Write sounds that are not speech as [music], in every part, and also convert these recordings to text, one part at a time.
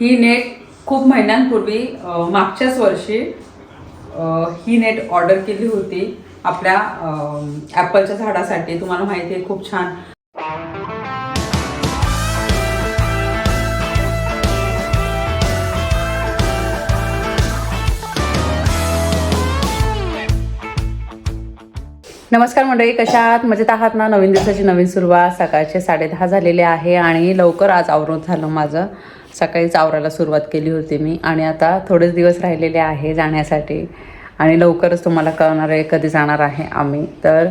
ही net खूप महिन्यांपूर्वी मागच्याच वर्षी ही नेट ऑर्डर केली होती आपल्या ॲपलच्या झाडासाठी. तुम्हाला माहिती आहे खूप छान. नमस्कार मंडळी कशा आहात? मजेत आहात ना? नवीन दिवसाची नवीन सुरुवात. सकाळचे साडेदहा झालेले आहे आणि लवकर आज आवरून झालं माझं. सकाळीच आवरायला सुरुवात केली होती मी. आणि आता थोडेच दिवस राहिलेले आहे जाण्यासाठी. आणि लवकरच तुम्हाला कळणार आहे कधी जाणार आहे आम्ही. तर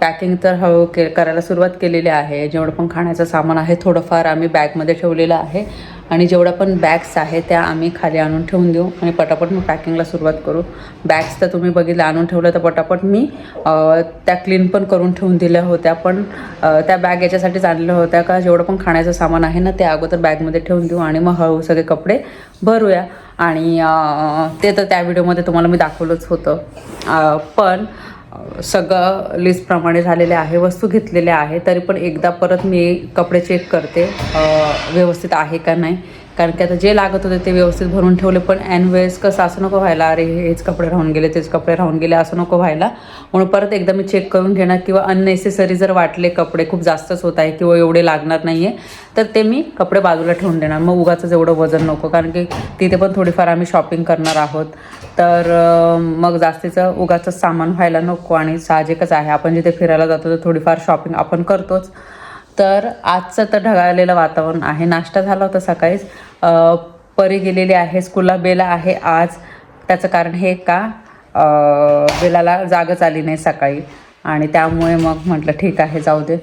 पॅकिंग तर हळू के करायला सुरुवात केलेली आहे. जेवढं पण खाण्याचं सामान आहे थोडंफार आम्ही बॅगमध्ये ठेवलेलं आहे. आणि जेवढ्या पण बॅग्स आहे त्या आम्ही खाली आणून ठेवून देऊ आणि पटापट मग पॅकिंगला सुरुवात करू. बॅग्स तर तुम्ही बघितलं आणून ठेवलं तर पटापट मी त्या क्लीन पण करून ठेवून दिल्या होत्या. पण त्या बॅग याच्यासाठीच आणल्या होत्या का जेवढं पण खाण्याचं सामान आहे ना ते अगोदर बॅगमध्ये ठेवून देऊ आणि मग हळू सगळे कपडे भरूया. आणि ते तर त्या व्हिडिओमध्ये तुम्हाला मी दाखवलंच होतं. पण सगळं लिस्टप्रमाणे झालेले आहे वस्तू घेतलेल्या आहे तरी पण एकदा परत मी कपडे चेक करते व्यवस्थित आहे का नाही. कारण की आता जे लागत होते ते व्यवस्थित भरून ठेवले पण ऐन वेळेस कसं असं नको व्हायला अरे हेच कपडे राहून गेले तेच कपडे राहून गेले असं नको व्हायला. म्हणून परत एकदा मी चेक करून घेणार किंवा अननेसेसरी जर वाटले कपडे खूप जास्तच होत आहे किंवा एवढे लागणार नाही आहे तर ते मी कपडे बाजूला ठेवून देणार. मग उगाचंच एवढं वजन नको कारण की तिथे पण थोडीफार आम्ही शॉपिंग करणार आहोत. तर मग जास्तीचं उगाचंच सामान व्हायला नको आणि साहजिकच आहे. आपण जिथे फिरायला जातो तर थोडीफार शॉपिंग आपण करतोच. तर आजचं तर ढगाळलेलं वातावरण आहे. नाश्ता झाला होता सकाळीच. परी गेलेली आहे स्कूलला बेला आहे. आज त्याचं कारण हे का? बेलाला जागच आली नाही सकाळी. आणि त्यामुळे मग म्हटलं ठीक आहे जाऊ दे.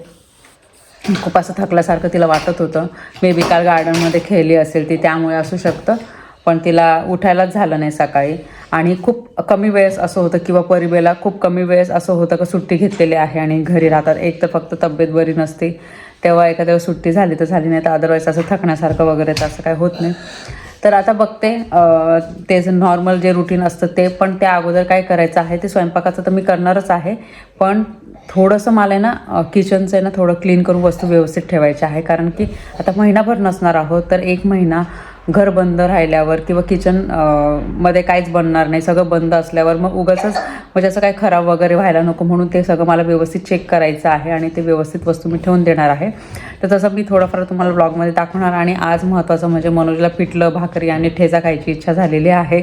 खूप असं थकल्यासारखं तिला वाटत होतं. मे बी काल गार्डनमध्ये खेळली असेल ती त्यामुळे असू शकतं. पण तिला उठायलाच झालं नाही सकाळी. आणि खूप कमी वेळेस असं होतं किंवा परिबेला खूप कमी वेळेस असं होतं का सुट्टी घेतलेली आहे आणि घरी राहतात. एक तर फक्त तब्येत बरी नसते. तेव्हा एखाद्या वेळेस सुट्टी झाली तर झाली नाही तर अदरवाईज असं थकण्यासारखं वगैरे तर असं काय होत नाही. तर आता बघते ते जे नॉर्मल जे रुटीन असतं ते पण त्या अगोदर काय करायचं आहे ते स्वयंपाकाचं तर मी करणारच आहे. पण थोडंसं मला आहे ना किचनचं आहे ना थोडं क्लीन करून वस्तू व्यवस्थित ठेवायच्या आहे. कारण की आता महिनाभर नसणार आहोत तर एक महिना घर बंद राहिल्यावर किंवा किचनमध्ये काहीच बनणार नाही सगळं बंद असल्यावर मग उगाच म्हणजे असं काही खराब वगैरे व्हायला नको म्हणून ते सगळं मला व्यवस्थित चेक करायचं आहे आणि ते व्यवस्थित वस्तू मी ठेवून देणार आहे. तर तसं मी थोडंफार तुम्हाला ब्लॉगमध्ये दाखवणार आणि आज महत्त्वाचं म्हणजे मनोजला पिठलं भाकरी आणि ठेचा खायची इच्छा झालेली आहे.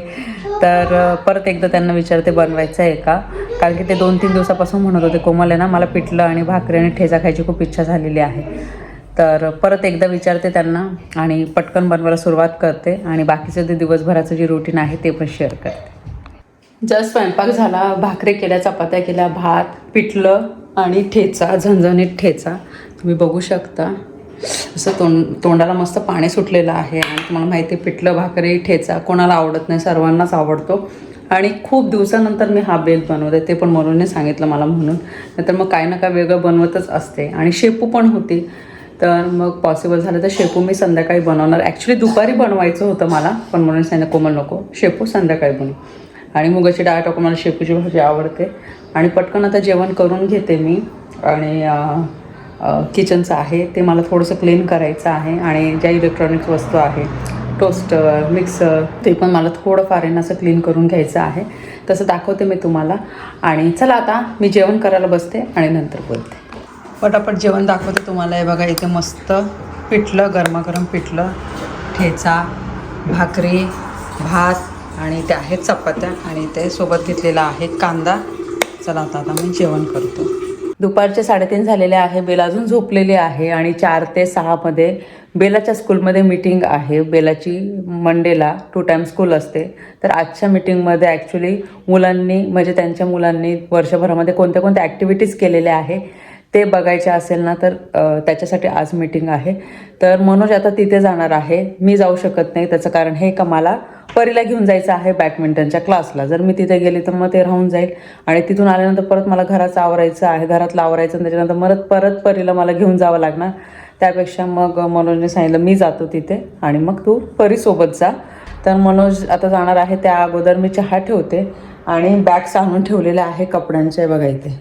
तर परत एकदा त्यांना विचारते बनवायचं आहे का? कारण की ते दोन तीन दिवसापासून म्हणत होते कोमल आहे ना मला पिठलं आणि भाकरी आणि ठेचा खायची खूप इच्छा झालेली आहे. तर परत एकदा विचारते त्यांना आणि पटकन बनवायला सुरुवात करते आणि बाकीचं ते दिवसभराचं जे रुटीन आहे ते पण शेअर करते. जस्ट स्वयंपाक झाला भाकरी केल्या चपात्या केल्या भात पिठलं आणि ठेचा झणझणीत ठेचा तुम्ही बघू शकता. असं तोंड तोंडाला मस्त पाणी सुटलेलं आहे आणि तुम्हाला माहिती आहे पिठलं भाकरी ठेचा कोणाला आवडत नाही सर्वांनाच आवडतो. आणि खूप दिवसानंतर मी हा बेल बनवते ते पण म्हणून सांगितलं मला म्हणून. नाहीतर मग काही ना काय वेगळं बनवतच असते. आणि शेपू पण होती. तर मग पॉसिबल झालं तर शेपू मी संध्याकाळी बनवणार. ॲक्च्युली दुपारी बनवायचं होतं मला पण म्हणून सांगितलं कोमल नको शेपू संध्याकाळी बनवू. आणि मुगाची डाळ टाकून मला शेपूची भाजी आवडते. आणि पटकन आता जेवण करून घेते मी. आणि किचनचं आहे ते मला थोडंसं क्लीन करायचं आहे. आणि ज्या इलेक्ट्रॉनिक्स वस्तू आहे टोस्टर मिक्सर ते पण मला थोडंफार आहे ना असं क्लीन करून घ्यायचं आहे. तसं दाखवते मी तुम्हाला. आणि चला आता मी जेवण करायला बसते आणि नंतर बोलते. पटापट जेवण दाखवते तुम्हाला. हे बघा इथे मस्त पिठलं गरमागरम पिठलं ठेचा भाकरी भात आणि ते आहेत चपात्या आणि ते सोबत घेतलेला आहे कांदा. चला आता आता मी जेवण करतो. दुपारचे साडेतीन झालेले आहे. बेला अजून झोपलेली आहे आणि चार ते सहामध्ये बेलाच्या स्कूलमध्ये मीटिंग आहे. बेलाची मंडेला टू टाईम स्कूल असते. तर आजच्या मीटिंगमध्ये ॲक्च्युली मुलांनी म्हणजे त्यांच्या मुलांनी वर्षभरामध्ये कोणत्या कोणत्या ॲक्टिव्हिटीज केलेल्या आहे ते बघायचे असेल ना तर त्याच्यासाठी आज मीटिंग आहे. तर मनोज आता तिथे जाणार आहे. मी जाऊ शकत नाही. त्याचं कारण हे का मला परीला घेऊन जायचं आहे बॅडमिंटनच्या क्लासला जर मी तिथे गेली तर मग ते राहून जाईल. आणि तिथून आल्यानंतर परत मला घराचं आवरायचं आहे. घरातलं आवरायचं आणि त्याच्यानंतर परत परत परीला मला घेऊन जावं लागणार. त्यापेक्षा मग मनोजने सांगितलं मी जातो तिथे आणि मग तू परीसोबत जा. तर मनोज आता जाणार आहे. त्या अगोदर मी चहा ठेवते आणि बॅग्स आणून ठेवलेल्या आहे कपड्यांच्या बघा इथे.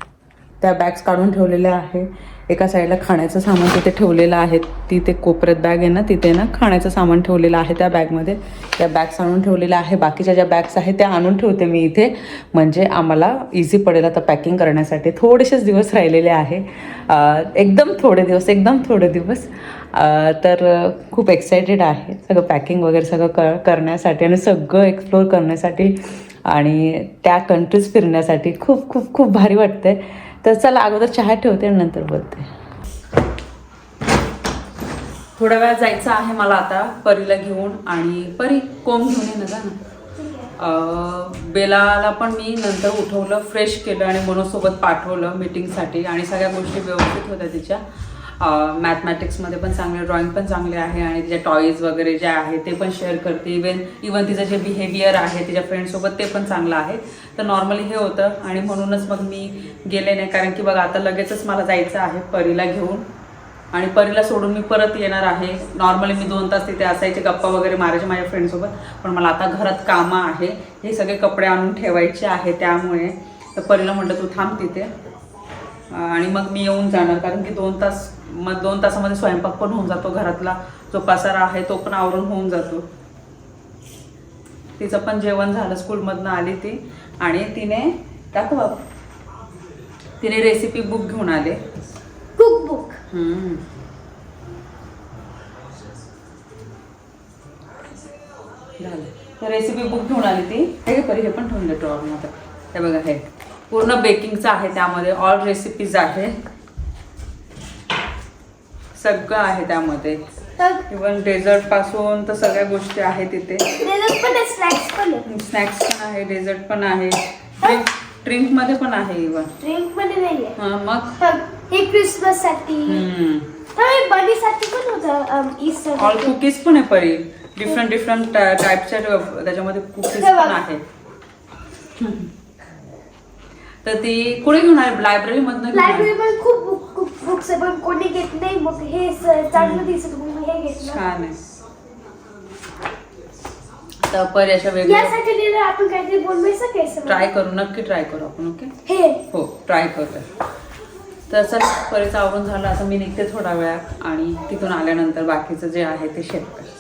त्या बॅग्स काढून ठेवलेल्या आहे. एका साईडला खाण्याचं सामान तिथे ठेवलेलं आहे. तिथे कोपऱ्यात बॅग आहे ना तिथे ना खाण्याचं सामान ठेवलेलं आहे त्या बॅगमध्ये त्या बॅग्स आणून ठेवलेल्या आहे. बाकीच्या ज्या बॅग्स आहेत त्या आणून ठेवते मी इथे. म्हणजे आम्हाला इझी पडेल आता पॅकिंग करण्यासाठी. थोडेसेच दिवस राहिलेले आहे. एकदम थोडे दिवस एकदम थोडे दिवस. तर खूप एक्सायटेड आहे. सगळं पॅकिंग वगैरे सगळं क करण्यासाठी आणि सगळं एक्सप्लोर करण्यासाठी आणि त्या कंट्रीज फिरण्यासाठी खूप खूप खूप भारी वाटतंय. तर चला अगोदर चहा ठेवते आणि नंतर बोलते. थोड्या वेळा जायचं आहे मला आता परीला घेऊन आणि परी कोंब घेऊन ये ना जा ना. बेलाला पण मी नंतर उठवलं फ्रेश केलं आणि मनोसोबत पाठवलं मीटिंगसाठी आणि सगळ्या गोष्टी व्यवस्थित होत्या तिच्या. मॅथमॅटिक्समध्ये पण चांगले ड्रॉइंग पण चांगले आहे आणि तिच्या टॉईज वगैरे जे आहे ते पण शेअर करते. इवन इवन तिचं जे बिहेवियर आहे तिच्या फ्रेंडसोबत ते पण चांगलं आहे. तर नॉर्मली हे होतं आणि म्हणूनच मग मी गेले नाही. कारण की बघा आता लगेचच मला जायचं आहे परीला घेऊन. आणि परीला सोडून मी परत येणार आहे. नॉर्मली मी दोन तास तिथे असायचे गप्पा वगैरे मारायचे माझ्या फ्रेंडसोबत पण मला आता घरात कामं आहे. हे सगळे कपडे आणून ठेवायचे आहे त्यामुळे. तर परीला म्हटलं तू थांब तिथे. आणि मग मी येऊन जाणार. कारण की दोन तास मग दोन तासामध्ये स्वयंपाक पण होऊन जातो घरातला जो पसारा आहे तो पण आवरून होऊन जातो. तिचं पण जेवण झालं स्कूलमधनं आली ती आणि तिने बाबा. तिने रेसिपी बुक घेऊन आले. Cook book. झालं. तर रेसिपी बुक घेऊन आली ती. हे परी हे पण ठेवून देतो आपण आता. हे बघा हे पूर्ण बेकिंगचं आहे त्यामध्ये. ऑल रेसिपीज आहे सगळं आहे त्यामध्ये. तर इवन डेझर्टपासून तर सगळ्या गोष्टी आहेत तिथे. डेझर्ट पण आहे स्नॅक्स पण आहे. स्नॅक्स पण आहे डेझर्ट पण आहे. ड्रिंक ड्रिंकमध्ये पण आहे इवन ड्रिंकमध्ये नाही आहे. हा मग? तर हे क्रिसमससाठी हम्म. तर हे साठी पण होतं इस्टर ऑल कुकीज पण आहे परी. डिफरंट डिफरंट टाईपच्या त्याच्यामध्ये कुकीज पण. आहे तर ती कुठे घेऊन आहे? लायब्ररी? पण खूप बुक बुक्स आहे पण कोणी घेत नाही. मग हे चांगलं दिसत हे घेतलं छान आहे. तर परी अशा वेगळ्या आपण काहीतरी ट्राय करू नक्की ट्राय करू आपण ओके हे. हो ट्राय करूया तर चल परीचं आवरून झालं आता मी निघते थोडा वेळात आणि तिथून आल्यानंतर बाकीचं जे आहे ते शेअर करते.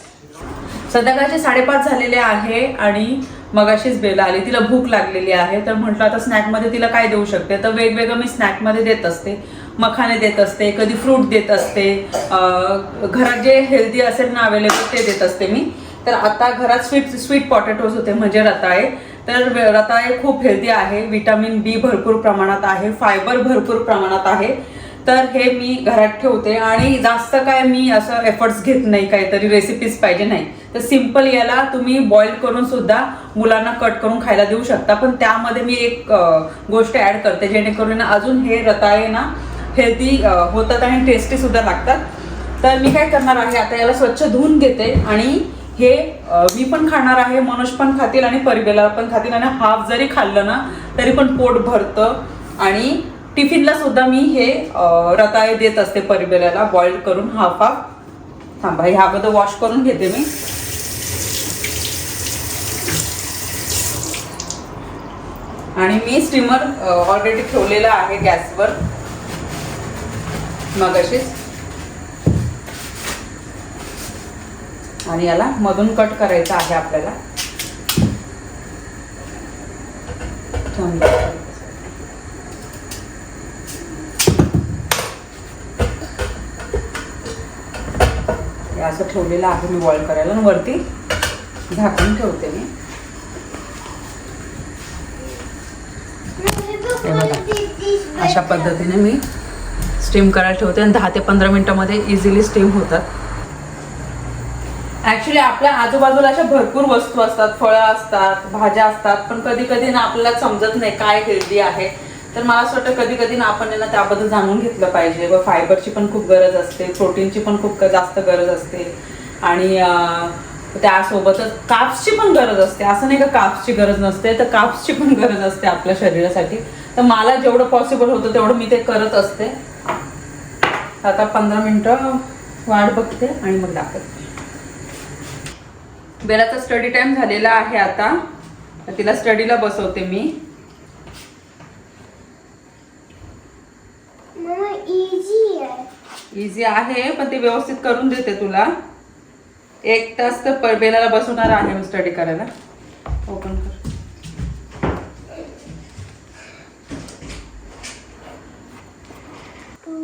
संध्याकाळचे साडेपाच झालेले आहे आणि मगाशीच बेल आली तिला भूक लागलेली आहे तर म्हटलं आता स्नॅकमध्ये तिला काय देऊ शकते? तर वेगवेगळं मी स्नॅकमध्ये देत असते. मखाने देत असते कधी फ्रूट देत असते घरात जे हेल्दी असेल ना अवेलेबल ते देत असते मी. तर आता घरात स्वीट स्वीट पॉटॅटोज होते म्हणजे रताळे. तर रताळे खूप हेल्दी आहे विटामिन बी भरपूर प्रमाणात आहे फायबर भरपूर प्रमाणात आहे. तर हे मी घरात ठेवते आणि जास्त काय मी असं एफर्ट्स घेत नाही काहीतरी रेसिपीज पाहिजे नाही. तर सिंपल याला तुम्ही बॉईल करून सुद्धा मुलांना कट करून खायला देऊ शकता. पण त्यामध्ये मी एक गोष्ट ॲड करते जेणेकरून अजून हे रताळे ना हेल्दी होतात आणि टेस्टी सुद्धा लागतात. तर मी काय करणार आहे आता याला स्वच्छ धुवून घेते आणि हे मी पण खाणार आहे मनोज पण खातील आणि परिबेला पण खातील. आणि हाफ जरी खाल्लं ना तरी पण पोट भरतं आणि टिफिनला सुद्धा मी हे रताळे देत असते परिबेलाला बॉईल करून हाफ हाफ थांबा हे अगोदर वॉश करून घेते मी. आणि मी स्टीमर ऑलरेडी ठेवलेला आहे गॅसवर. मगाशीच. आणि याला मधून कट करायचं आहे आपल्याला. थांब. असं ठेवलेलं आहे मी बॉईल करायला आणि वरती झाकून ठेवते मी. अशा पद्धतीने मी स्टीम करायला ठेवते आणि दहा ते पंधरा मिनिटामध्ये इझिली स्टीम होतात. ॲक्च्युली आपल्या आजूबाजूला अशा भरपूर वस्तू असतात फळं असतात भाज्या असतात पण कधी कधी ना आपल्याला समजत नाही काय हेल्दी आहे. तर मला असं वाटतं कधी कधी ना आपण यांना त्याबद्दल जाणून घेतलं पाहिजे. व फायबरची पण खूप गरज असते प्रोटीनची पण खूप जास्त गरज असते. आणि त्यासोबतच काप्सची पण गरज असते. असं नाही का काप्सची गरज नसते तर काप्सची पण [laughs] गरज असते आपल्या शरीरासाठी. तर मला जेवढं पॉसिबल होतं तेवढं मी ते करत असते. आता पंधरा मिनटं वाट बघते आणि मग दाखवते. बेलाचा स्टडी टाईम झालेला आहे आता. तिला स्टडीला बसवते मी. मम्मा इझी इझी आहे पण ते व्यवस्थित करून देते तुला. एक तास तर बेलाला बसवणार आहे मी स्टडी करायला. ओपन कर.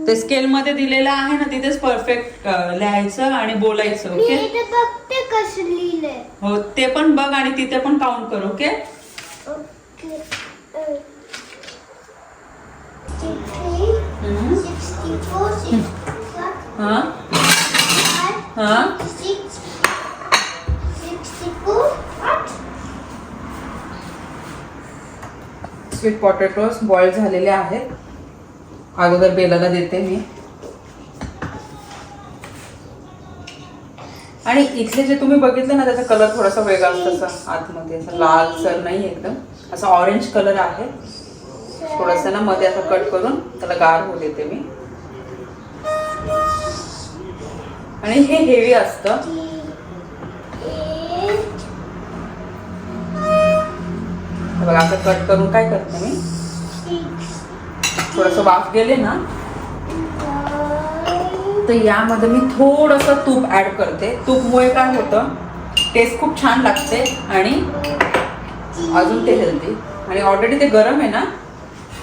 ते स्केल मध्ये दिलेलं आहे ना तिथेच परफेक्ट लिहायचं आणि बोलायचं ओके कसं लिहिलंय. हो ते पण बघ आणि तिथे पण काउंट कर ओके हां हां स्वीट पॉटॅटोज बॉईल झालेले आहेत. अगोदर बेलाला देते मी. आणि इथले जे तुम्ही बघितलं ना त्याचा कलर थोडासा वेगळा असतो असा आतमध्ये. असा लाल सर नाही एकदम. असा ऑरेंज कलर आहे. थोडासा ना मध्ये असं कट करून त्याला गार होऊ देते मी. आणि हे हेवी असतं. बघा असं कट करून काय करते मी? थोडस थोडंसं वाफ गेले ना तर यामध्ये मी थोडंसं तूप ॲड करते. तूपमुळे काय होतं टेस्ट खूप छान लागते आणि अजून ते हेल्दी आणि ऑलरेडी ते गरम आहे ना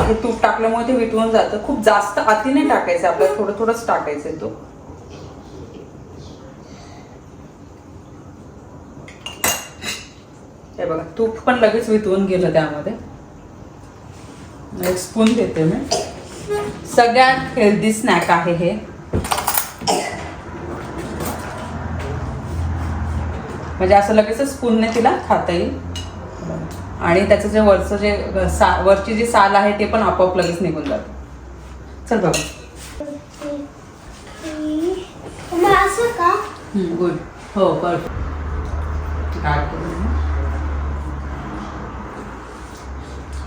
हे तूप टाकल्यामुळे ते विटवून जातं. खूप जास्त अति नाही टाकायचं आपल्याला थोडं थोडंच टाकायचं आहे तूप. हे बघा तूप पण लगेच वितळून गेलं त्यामध्ये. एक स्पून देते मी. सगळ्यात हेल्दी स्नॅक आहे हे. म्हणजे असं लगेच स्पूनने तिला खाता येईल. आणि त्याचं जे वरचं जे सा वरची जी साल आहे ते पण आपोआप लगेच निघून जातं. चल बाबा. मग असं का? गुड हो परफेक्ट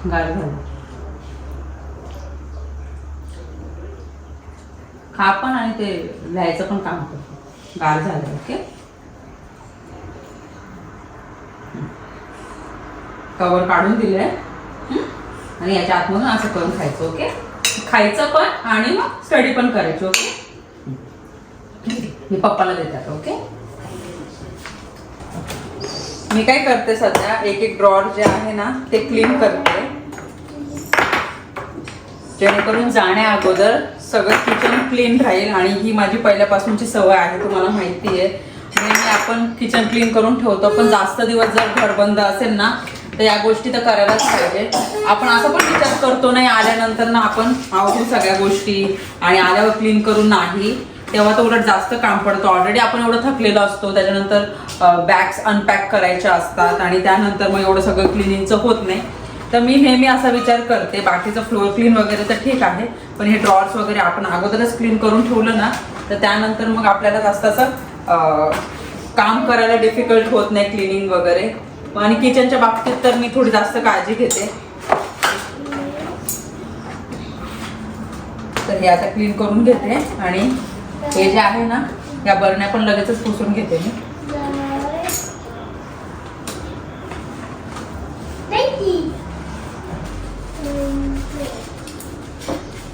गार झालं. खा पण आणि ते लिहायचं पण काम करतो गार झालं ओके? कवर काढून दिलंय. आणि याच्या आतमधून असं करून खायचं ओके? खायचं पण आणि मग स्टडी पण करायची ओके? मी पप्पाला देतात ओके? मी काय करते सध्या एक एक ड्रॉर जे आहे ना ते क्लीन करते. जेणेकरून जाण्या अगोदर सगळं किचन क्लीन राहील आणि ही माझी पहिल्यापासूनची सवय आहे तुम्हाला माहिती आहे. नेहमी आपण किचन क्लीन करून ठेवतो पण जास्त दिवस जर घर बंद असेल ना तर या गोष्टी तर करायलाच पाहिजे. आपण असं पण विचार करतो नाही आल्यानंतर ना आपण आवडू सगळ्या गोष्टी आणि आल्यावर क्लीन करून नाही तेव्हा तर उलट जास्त काम पडतं. ऑलरेडी आपण एवढं थकलेलो असतो त्याच्यानंतर बॅग्स अनपॅक करायच्या असतात आणि त्यानंतर मग एवढं सगळं क्लिनिंगचं होत नाही. तर मी नेहमी असा विचार करते बाकीचं फ्लोअर क्लीन वगैरे तर ठीक आहे पण हे ड्रॉर्स वगैरे आपण अगोदरच क्लीन करून ठेवलं ना तर त्यानंतर मग आपल्याला जास्त असं काम करायला डिफिकल्ट होत नाही क्लिनिंग वगैरे. आणि किचनच्या बाबतीत तर मी थोडी जास्त काळजी घेते. तर हे आता क्लीन करून घेते आणि हे जे आहे ना या बरण्या पण लगेचच पुसून घेते मी.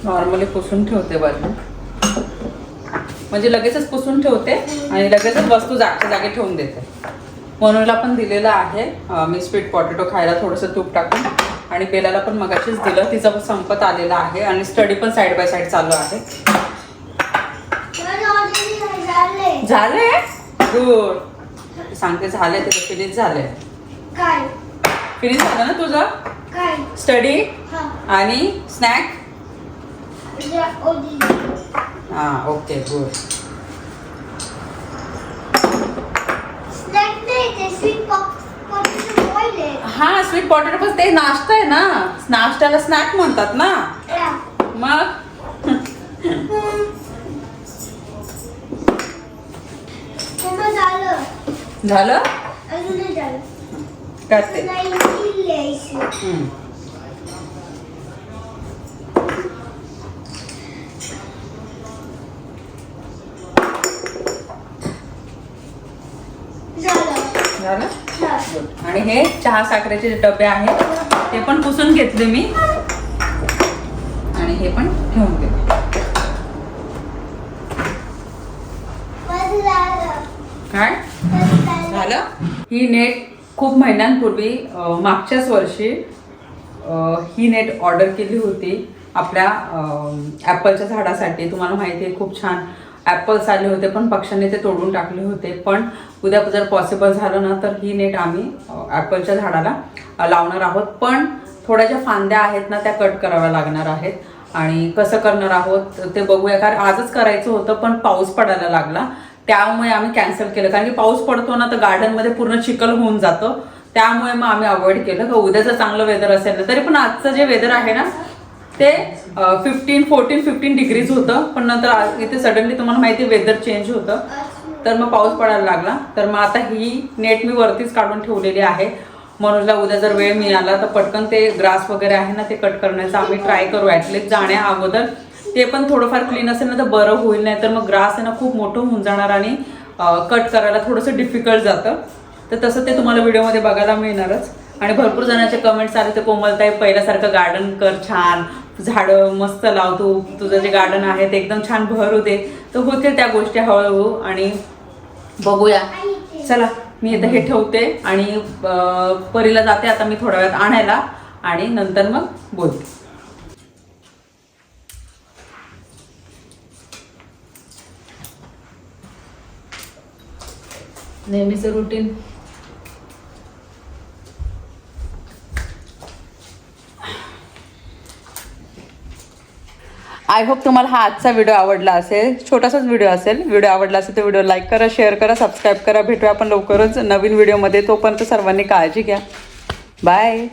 नॉर्मली पुसून ठेवते बरण्या म्हणजे लगेचच पुसून ठेवते आणि लगेचच वस्तू जागच्या जागी ठेवून देते. मनोला पण दिलेलं आहे. मी स्वीट पोटॅटो खायला थोडंसं तूप टाकून आणि बेलाला पण मगाशीच दिलं. तिचं पण संपत आलेलं आहे आणि स्टडी पण साईड बाय साईड चालू आहे. झालंय गुड सांगते झालंय ते फिनिश काय? फिनिश झालं ना तुझं? स्टडी आणि स्नॅक हा ओके गुड. हा स्वीट पोटॅटो पण ते नाश्ता आहे ना. नाश्त्याला स्नॅक म्हणतात ना. मग? झालं? करते. झालं? आणि हे चहा साखरेचे डबे आहेत ते पण पुसून घेतले मी. आणि हे पण ठेवून घेतले काय? झालं? ही नेट खूप महिन्यांपूर्वी मागच्याच वर्षी ही नेट ऑर्डर केली होती आपल्या ॲपलच्या झाडासाठी. तुम्हाला माहिती आहे खूप छान. ॲपल्स आले होते पण पक्ष्यांनी ते तोडून टाकले होते. पण उद्या जर पॉसिबल झालं ना तर ही नेट आम्ही ॲपलच्या झाडाला लावणार आहोत. पण थोड्या ज्या फांद्या आहेत ना त्या कट कराव्या लागणार आहेत. आणि कसं करणार आहोत ते बघूया. कारण आजच करायचं होतं पण पाऊस पडायला लागला. त्यामुळे आम्ही कॅन्सल केलं. कारण की पाऊस पडतो ना तर गार्डनमध्ये पूर्ण चिखल होऊन जातं. त्यामुळे मग आम्ही अवॉइड केलं. का उद्याचं चांगलं वेदर असेल ना तरी पण आजचं जे वेदर आहे ना ते फिफ्टीन फोर्टीन फिफ्टीन डिग्रीज होतं. पण नंतर इथे सडनली तुम्हाला माहिती वेदर चेंज होतं. तर मग पाऊस पडायला लागला. तर मग आता ही नेट मी वरतीच काढून ठेवलेली आहे. मनोजला उद्या जर वेळ मिळाला तर पटकन ते ग्रास वगैरे आहे ना ते कट करण्याचा आम्ही ट्राय करू. ॲटलीस्ट जाण्या अगोदर ते पण थोडंफार क्लीन असेल ना तर बरं होईल नाही तर मग ग्रास आहे ना खूप मोठं होऊन जाणार आणि कट करायला थोडंसं डिफिकल्ट जातं. तर तसं ते तुम्हाला व्हिडिओमध्ये बघायला मिळणारच. आणि भरपूर जणांचे कमेंट्स आले ते कोमलताई पहिल्यासारखं गार्डन कर छान. झाडं मस्त लावतो तुझं जे गार्डन आहे ते एकदम छान भर होते. तर होतील त्या गोष्टी हळूहळू आणि बघूया. चला मी आता हे ठेवते आणि परीला जाते आता मी थोड्या वेळात आणायला आणि नंतर मग बोलते. नेहमीचं रुटीन आय होप तुम्हाला हा आजचा व्हिडिओ आवडला असेल. छोटासाच व्हिडिओ असेल. व्हिडिओ आवडला असेल तर व्हिडिओ लाईक करा शेअर करा सबस्क्राईब करा. भेटूया आपण लवकरच नवीन व्हिडिओमध्ये तोपर्यंत सर्वांनी काळजी घ्या. बाय